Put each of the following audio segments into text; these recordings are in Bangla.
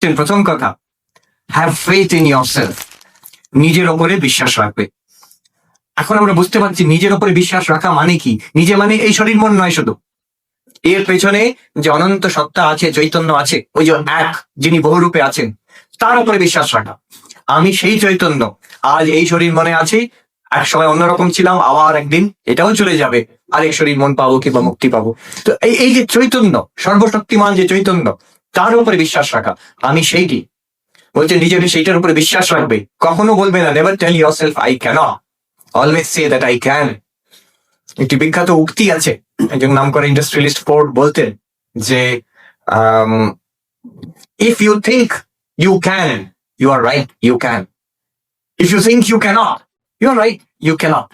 প্রথম কথা have faith in yourself নিজের ওপরে বিশ্বাস রাখবে। এখন আমরা বুঝতে পারছি নিজের ওপরে বিশ্বাস রাখা মানে কি? নিজে মানে এই শরীর মন নয় শুধু। এর পেছনে যে অনন্ত সত্তা আছে, চৈতন্য আছে, ওই যে এক যিনি বহুরূপে আছেন, তার উপরে বিশ্বাস রাখা। আমি সেই চৈতন্য। আজ এই শরীর মনে আছি এক সময় অন্যরকম ছিলাম, আবার একদিন এটাও চলে যাবে। আর এই শরীর মন পাবো কিংবা মুক্তি পাবো। তো এই এই যে চৈতন্য, সর্বশক্তিমান যে চৈতন্য তার উপরে বিশ্বাস রাখা? আমি সেইটি। বলছে, নিজেকে সেইটার উপরে বিশ্বাস রাখবে। কখনো বলবে না never tell yourself I can always say that I can একটি বিখ্যাত উক্তি আছে, একজন নাম করে ইন্ডাস্ট্রিয়ালিস্ট ফোর্ড বলতেন যে if you think you can you are right you can if you think you can't you are right you can't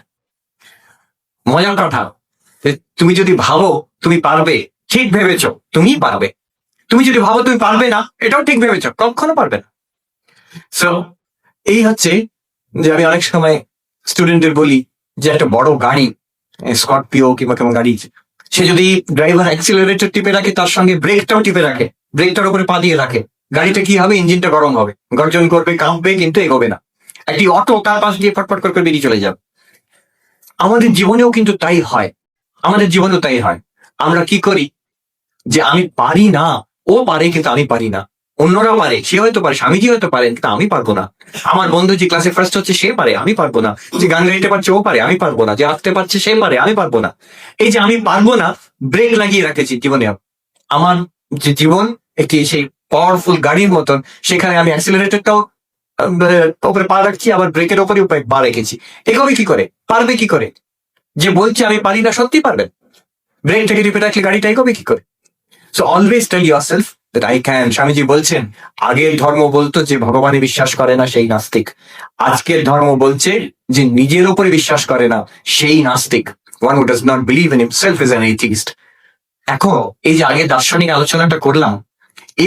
মজার কথা তুমি যদি ভাবো, তুমি পারবে, ঠিক ভেবেছো তুমি পারবে। তুমি যদি ভাবো তুমি পারবে না, এটাও ঠিক ভেবেছ, কখনো পারবে না। সো এই হচ্ছে যে আমি অনেক সময় স্টুডেন্টদের বলি যে একটা বড় গাড়ি স্করপিও কিংবা কেমন গাড়ি, সে যদি ড্রাইভার অ্যাক্সিলারেটর টিপে রাখে, তার সঙ্গে ব্রেকটাও টিপে রাখে ব্রেকটার উপরে পা দিয়ে রাখে, গাড়িটা কি হবে? ইঞ্জিনটা গরম হবে, গর্জন করবে, কাঁপবে, কিন্তু এগোবে না। একটি অটো তার পাশ দিয়ে ফটফট করে বেরিয়ে চলে যাবে। আমাদের জীবনেও কিন্তু তাই হয়, আমাদের জীবনেও তাই হয়। আমরা কি করি? যে আমি পারি না ও পারে কিন্তু আমি পারি না। অন্যরা পারে, সে হয়তো পারে, স্বামীজি হয়তো পারেন, কিন্তু আমি পারব না। আমার বন্ধু যে ক্লাসে ফার্স্ট হচ্ছে, সে পারে, আমি পারব না। যে গান গাইতে পারছে, ও পারে, আমি পারব না। যে আঁকতে পারছে, সে পারে, আমি পারব না। এই যে আমি পারব না ব্রেক লাগিয়ে রাখেছি জীবনে আমার যে জীবন, একটি সেই পাওয়ারফুল গাড়ির মতন, সেখানে আমি অ্যাক্সিলারেটরটাও ওপরে পা রাখছি, আবার ব্রেকের ওপরে পা রেখেছি। এগোবে কি করে? পারবে কি করে? যে বলছে, আমি পারি না, সত্যি পারবেন ব্রেকটাকে টিপে রাখলে গাড়িটা এগোবে কি করে? So always tell yourself that I can Swamiji বলছেন, আগের ধর্ম বলতো যে ভগবানে বিশ্বাস করে না, সেই নাস্তিক। আজকের ধর্ম বলছে যে নিজের উপরে বিশ্বাস করে না, সেই নাস্তিক। One does not believe in himself is an atheist এখন এই যে আগে দার্শনিক আলোচনাটা করলাম,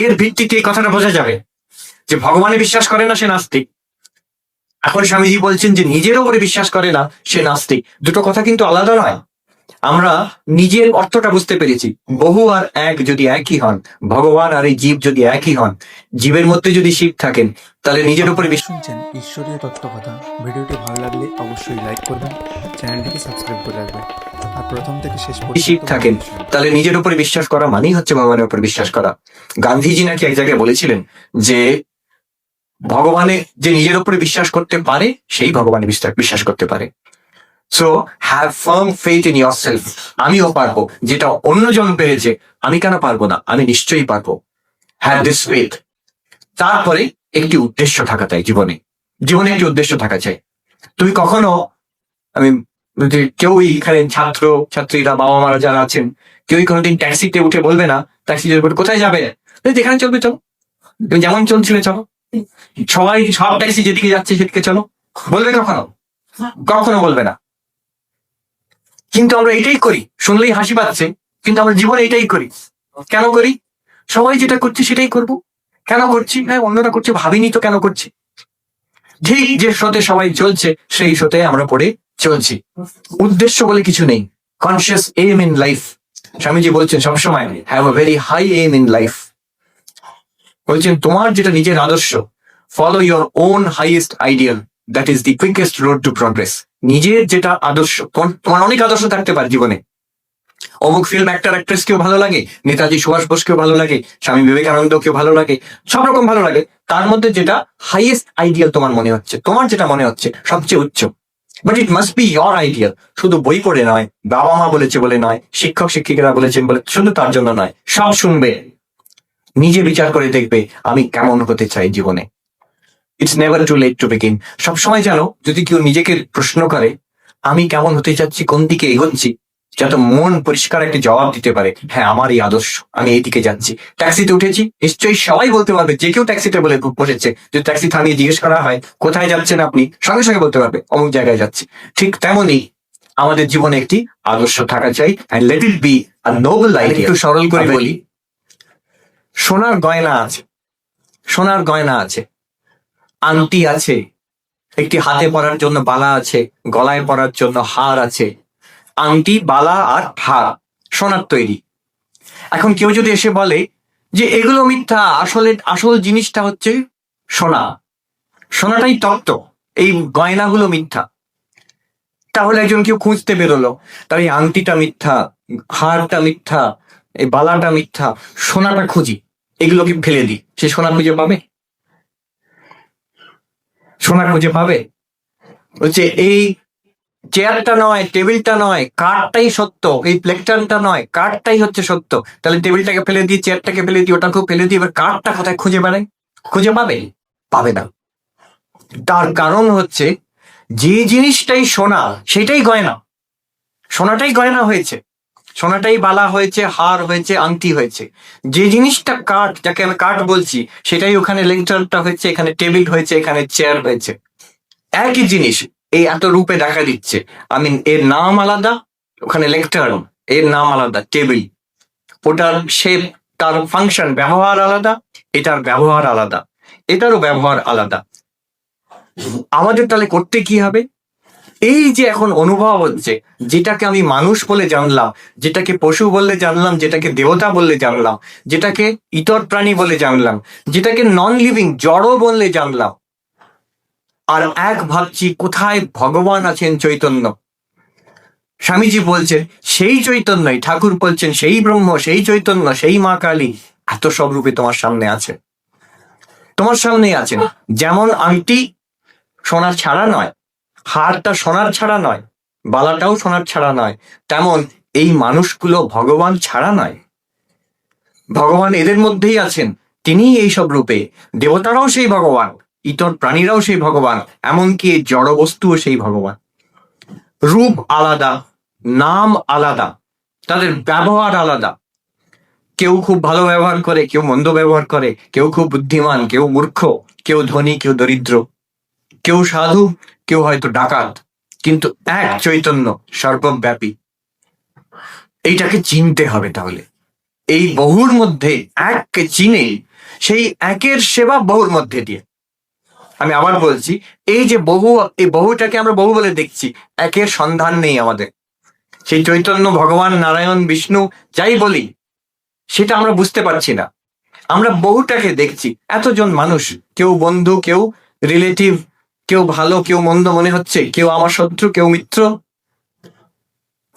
এর ভিত্তিতে এই কথাটা বোঝা যাবে যে ভগবানে বিশ্বাস করে না, সে নাস্তিক। এখন স্বামীজি বলছেন যে নিজের উপরে বিশ্বাস করে না, সে নাস্তিক। দুটো কথা কিন্তু আলাদা নয়। আমরা নিজের অর্থটা বুঝতে পেরেছি। বহু আর এক যদি একই হন ভগবান আর এই জীব যদি একই হন জীবের মধ্যে যদি শিব থাকেন তাহলে নিজের উপরে বিশ্বাস শুনছেন ঈশ্বরীয় তত্ত্বকথা। ভিডিওটি ভালো লাগলে অবশ্যই লাইক করবেন চ্যানেলটিকে সাবস্ক্রাইব করে রাখবেন। আর প্রথম থেকে শেষ শিব থাকেন তাহলে নিজের উপরে বিশ্বাস করা মানেই হচ্ছে ভগবানের উপর বিশ্বাস করা। গান্ধীজি নাকি এক জায়গায় বলেছিলেন যে ভগবানে যে নিজের উপরে বিশ্বাস করতে পারে সেই ভগবানে বিশ্বাস করতে পারে। So have firm faith in yourself আমিও পারব। যেটা অন্যজন পেরেছে আমি কেন পারব না? আমি নিশ্চয়ই পারব। হ্যাভ দিস ফেথ তারপরে একটি উদ্দেশ্য থাকা চাই জীবনে। জীবনে একটি উদ্দেশ্য থাকা চাই। তুমি কখনো আমি কেউই এখানে ছাত্র ছাত্রীরা বাবা মারা যারা আছেন কেউই কোনোদিন ট্যাক্সিতে উঠে বলবে না ট্যাক্সিতে বলবে, কোথায় যাবে? যেখানে চলবে চলো। তুমি যেমন চলছিলে চলো। সবাই সব ট্যাক্সি যেদিকে যাচ্ছে সেদিকে চলো। বলবে কখনো? কখনো বলবে না। কিন্তু আমরা এটাই করি। শুনলেই হাসি পাচ্ছে, কিন্তু আমরা জীবনে এটাই করি। কেন করি? সবাই যেটা করছে সেটাই করব। কেন করছি? হ্যাঁ অন্যরা করছে, ভাবিনি তো কেন করছি? ঠিক যে স্রোতে সবাই চলছে, সেই স্রোতে আমরা পড়ে চলছি। উদ্দেশ্য বলে কিছু নেই। Conscious aim in life Swamiji বলছেন সবসময় have a very high aim in life বলছেন, তোমার যেটা নিজের আদর্শ follow your own highest ideal that is the quickest road to progress নিজের যেটা আদর্শ তোমার অনেক আদর্শ থাকতে পারে জীবনে। অমুক ফিল্ম অ্যাক্টর অ্যাক্ট্রেস কেউ ভালো লাগে, নেতাজি সুভাষ বোস কেউ ভালো লাগে, স্বামী বিবেকানন্দ কেউ ভালো লাগে, সব রকম ভালো লাগে। তার মধ্যে যেটা হাইয়েস্ট আইডিয়াল তোমার মনে হচ্ছে, তোমার যেটা মনে হচ্ছে সবচেয়ে উচ্চ। But it must be your ideal শুধু বই পড়ে নয় বাবা মা বলেছে বলে নয়, শিক্ষক, শিক্ষিকারা বলেছেন বলে, শুধু তার জন্য নয়, সব শুনবে। নিজে বিচার করে দেখবে আমি কেমন হতে চাই জীবনে। It's never too late to begin সবসময় জানো যদি কেউ নিজেকে প্রশ্ন করে আমি কেমন হতে চাচ্ছি কোন দিকে এগোচ্ছি যাতে মন পরিষ্কার একটা জবাব দিতে পারে হ্যাঁ আমার এই আদর্শ আমি এই দিকে যাচ্ছি। ট্যাক্সিতে উঠেছি নিশ্চয়ই সবাই বলতে পারবে যে কেউ ট্যাক্সিতে বলে বসেছে যদি ট্যাক্সি থামিয়ে জিজ্ঞেস করা হয় কোথায় যাচ্ছেন আপনি? সঙ্গে সঙ্গে বলতে পারবে অমুক জায়গায় যাচ্ছি। ঠিক তেমনই আমাদের জীবনে একটি আদর্শ থাকা চাই and let it be a noble idea একটু সরল করে বলি। সোনার গয়না আছে সোনার গয়না আছে আংটি আছে, একটি হাতে পরার জন্য বালা আছে, গলায় পরার জন্য হার আছে। আংটি, বালা আর হার, সোনার তৈরি। এখন কেউ যদি এসে বলে যে এগুলো মিথ্যা, আসলে আসল জিনিসটা হচ্ছে সোনা। সোনাটাই তত্ত্ব এই গয়নাগুলো মিথ্যা। তাহলে একজন কেউ খুঁজতে বেরোলো, তার এই আংটিটা মিথ্যা, হারটা মিথ্যা, এই বালাটা মিথ্যা, সোনাটা খুঁজি, এগুলোকে ফেলে দিই। সে সোনা খুঁজে পাবে? সোনা খুঁজে পাবে? বলছে এই চেয়ারটা নয় টেবিলটা নয় কাঠটাই সত্য। এই প্লেকটানটা নয় কাঠটাই হচ্ছে সত্য। তাহলে টেবিলটাকে ফেলে দিই চেয়ারটাকে ফেলে দিই, ওটাকেও ফেলে দিই, এবার কাঠটা কোথায় খুঁজে বেড়ায়? খুঁজে পাবে? পাবে না। তার কারণ হচ্ছে, যে জিনিসটাই সোনা, সেটাই গয়না। সোনাটাই গয়না হয়েছে। সোনাটাই বালা হয়েছে, হার হয়েছে, আংটি হয়েছে। যে জিনিসটা কাঠ, যাকে আমি কাঠ বলছি, সেটাই ওখানে লেকচারটা হয়েছে, এখানে টেবিল হয়েছে, এখানে চেয়ার হয়েছে। একই জিনিস এই এত রূপে দেখা দিচ্ছে। আমি এর নাম আলাদা, ওখানে লেকচার এর নাম আলাদা, টেবিল। ওটার শেপ তার ফাংশন ব্যবহার আলাদা, এটার ব্যবহার আলাদা, এটারও ব্যবহার আলাদা। আমাদের তাহলে করতে কি হবে? এই যে এখন অনুভব হচ্ছে, যেটাকে আমি মানুষ বলে জানলাম, যেটাকে পশু বললে জানলাম, যেটাকে দেবতা বললে জানলাম, যেটাকে ইতর প্রাণী বলে জানলাম, যেটাকে নন লিভিং জড় বললে জানলাম, আর এক ভাবছি কোথায় ভগবান আছেন চৈতন্য? স্বামীজি বলছেন, সেই চৈতন্যই, ঠাকুর বলছেন, সেই ব্রহ্ম, সেই চৈতন্য, সেই মা কালী, এত সব রূপে তোমার সামনে আছে। তোমার সামনেই আছেন। যেমন আংটি সোনার ছাড়া নয় হারটা সোনার ছাড়া নয়, বালাটাও সোনার ছাড়া নয়, তেমন এই মানুষগুলো ভগবান ছাড়া নয়। ভগবান এদের মধ্যেই আছেন, তিনিই এই সব রূপে। দেবতারাও সেই ভগবান, ইতর প্রাণীরাও সেই ভগবান, এমনকি জড় বস্তুও সেই ভগবান। রূপ আলাদা, নাম আলাদা, তাদের ব্যবহার আলাদা। কেউ খুব ভালো ব্যবহার করে, কেউ মন্দ ব্যবহার করে, কেউ খুব বুদ্ধিমান, কেউ মূর্খ, কেউ ধনী, কেউ দরিদ্র। কেউ সাধু, কেউ হয়তো ডাকাত, কিন্তু এক চৈতন্য সর্বব্যাপী। এইটাকে চিনতে হবে তাহলে। এই বহুর মধ্যে এককে চিনে, সেই একের সেবা বহুর মধ্যে দিয়ে। আমি আবার বলছি, এই যে বহু, এই বহুটাকে আমরা বহু বলে দেখছি, একের সন্ধান নেই আমাদের। সেই চৈতন্য, ভগবান, নারায়ণ, বিষ্ণু, যাই বলি, সেটা আমরা বুঝতে পারছি না। আমরা বহুটাকে দেখছি। এতজন মানুষ, কেউ বন্ধু, কেউ রিলেটিভ কেউ ভালো, কেউ মন্দ মনে হচ্ছে, কেউ আমার শত্রু, কেউ মিত্র।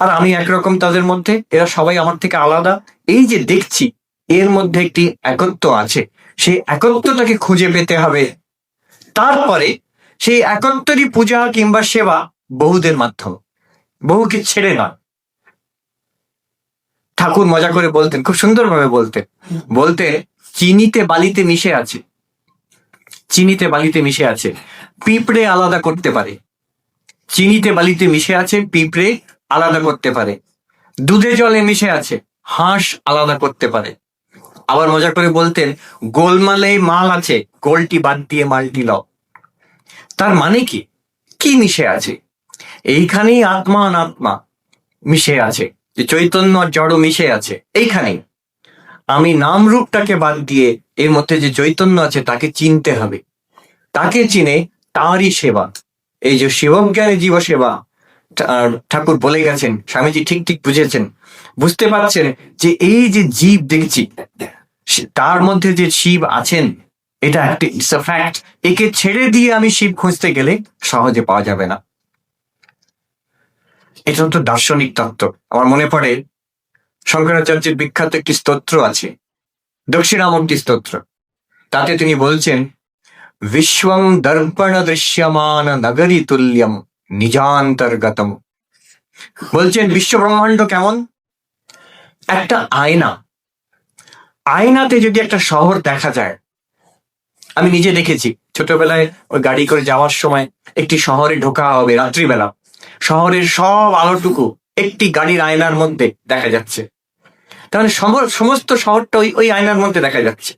আর আমি একরকম তাদের মধ্যে, এরা সবাই আমার থেকে আলাদা। এই যে দেখছি, এর মধ্যে একটি একত্ব আছে। সেই একত্বটাকে খুঁজে পেতে হবে। তারপরে সেই একত্বরই পূজা কিংবা সেবা বহুদের মাধ্যমে। বহুকে ছেড়ে নয় ঠাকুর মজা করে বলতেন, খুব সুন্দরভাবে বলতেন। বলতে চিনিতে বালিতে মিশে আছে। চিনিতে বালিতে মিশে আছে। পিঁপড়ে আলাদা করতে পারে। চিনিতে বালিতে মিশে আছে, পিঁপড়ে আলাদা করতে পারে। দুধে জলে মিশে আছে, হাঁস আলাদা করতে পারে। আবার মজা করে বলতেন, গোলমালে মাল আছে, গোলটি বাদ দিয়ে মালটি লও। তার মানে কি? কি মিশে আছে? এইখানেই আত্মা অনাত্মা মিশে আছে। যে চৈতন্য আর জড় মিশে আছে। এইখানেই। আমি নাম রূপটাকে বাদ দিয়ে এর মধ্যে যে চৈতন্য আছে, তাকে চিনতে হবে। তাকে চিনে তারই সেবা। এই যে শিবজ্ঞানী জীব সেবা ঠাকুর বলে গেছেন, স্বামীজি ঠিক ঠিক বুঝেছেন। বুঝতে পারছেন যে এই যে জীব দেখছি তার মধ্যে যে শিব আছেন, এটা একটা ফ্যাক্ট একে ছেড়ে দিয়ে আমি শিব খুঁজতে গেলে সহজে পাওয়া যাবে না। এটা তো দার্শনিক তত্ত্ব। আমার মনে পড়ে, শঙ্করাচার্যের বিখ্যাত একটি স্তোত্র আছে দক্ষিণামূর্তি স্তোত্র। তাতে তিনি বলছেন, বিশ্বং দর্পণ দৃশ্যমান নগরী তুল্যম নিজান্তর্গতম। বলছেন বিশ্ব ব্রহ্মাণ্ড কেমন? একটা আয়না। আয়নাতে যদি একটা শহর দেখা যায়, আমি নিজে দেখেছি, ছোটবেলায় ওই গাড়ি করে যাওয়ার সময় একটি শহরে ঢোকা হবে, রাত্রিবেলা। শহরের সব আলোটুকু একটি গাড়ির আয়নার মধ্যে দেখা যাচ্ছে। তাহলে সম- সমস্ত শহরটা ওই ওই আয়নার মধ্যে দেখা যাচ্ছে।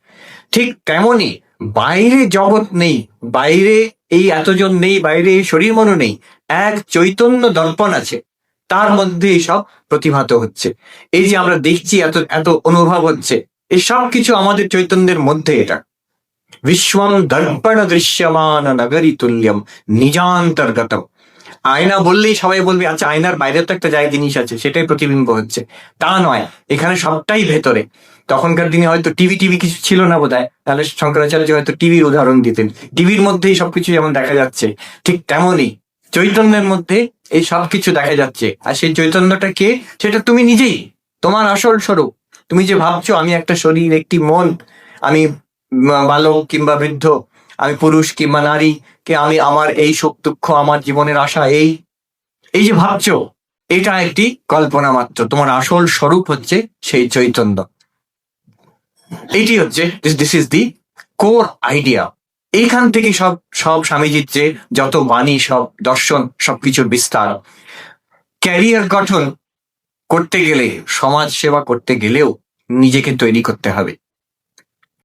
ঠিক তেমনই বাইরে জগৎ নেই, বাইরে এই এতজন নেই, বাইরে এই শরীর মনও নেই, এক চৈতন্য দর্পণ আছে। তার মধ্যে সব প্রতিভাত হচ্ছে। এই যে আমরা দেখছি এত এত অনুভব হচ্ছে, এই সব কিছু আমাদের চৈতন্যের মধ্যে এটা। বিশ্বম দর্পণ দৃশ্যমান নগরী তুল্যম নিজান্তর্গতম। আয়না বললেই সবাই বলবে আচ্ছা আয়নার বাইরে তো একটা জায়গা জিনিস আছে, সেটাই প্রতিবিম্ব হচ্ছে। তা নয়, এখানে সবটাই ভেতরে। তখনকার দিনে হয়তো টিভি টিভি কিছু ছিল না বোধ হয় তাহলে শঙ্করাচার্য হয়তো টিভির উদাহরণ দিতেন। টিভির মধ্যেই সবকিছু যেমন দেখা যাচ্ছে, ঠিক তেমনই চৈতন্যের মধ্যে এই সবকিছু দেখা যাচ্ছে। আর সেই চৈতন্যটা কে? সেটা তুমি নিজেই, তোমার আসল স্বরূপ। তুমি যে ভাবছ, আমি একটা শরীর, একটি মন, আমি বালক কিংবা বৃদ্ধ, আমি পুরুষ কিংবা নারী কে আমি আমার এই সুখ দুঃখ, আমার জীবনের আশা, এই এই যে ভাবছ, এটা একটি কল্পনা মাত্র। তোমার আসল স্বরূপ হচ্ছে সেই চৈতন্য। এটি হচ্ছে this is the core idea এইখান থেকে সব সব স্বামীজির যে যত বাণী, সব দর্শন, সবকিছুর বিস্তার। ক্যারিয়ার গঠন করতে গেলে, সমাজ সেবা করতে গেলেও নিজেকে তৈরি করতে হবে।